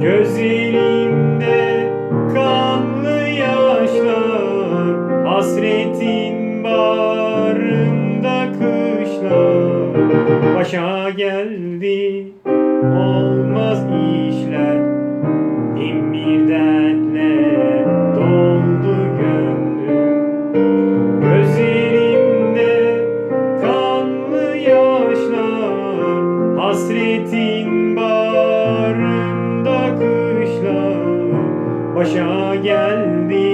Gözlerimde kanlı yaşlar Hasretin bağrımda kışlar. Başa geldi olmaz işler. Bin bir dertle doldu gönlüm. Gözlerimde kanlı yaşlar Hasretin başa geldi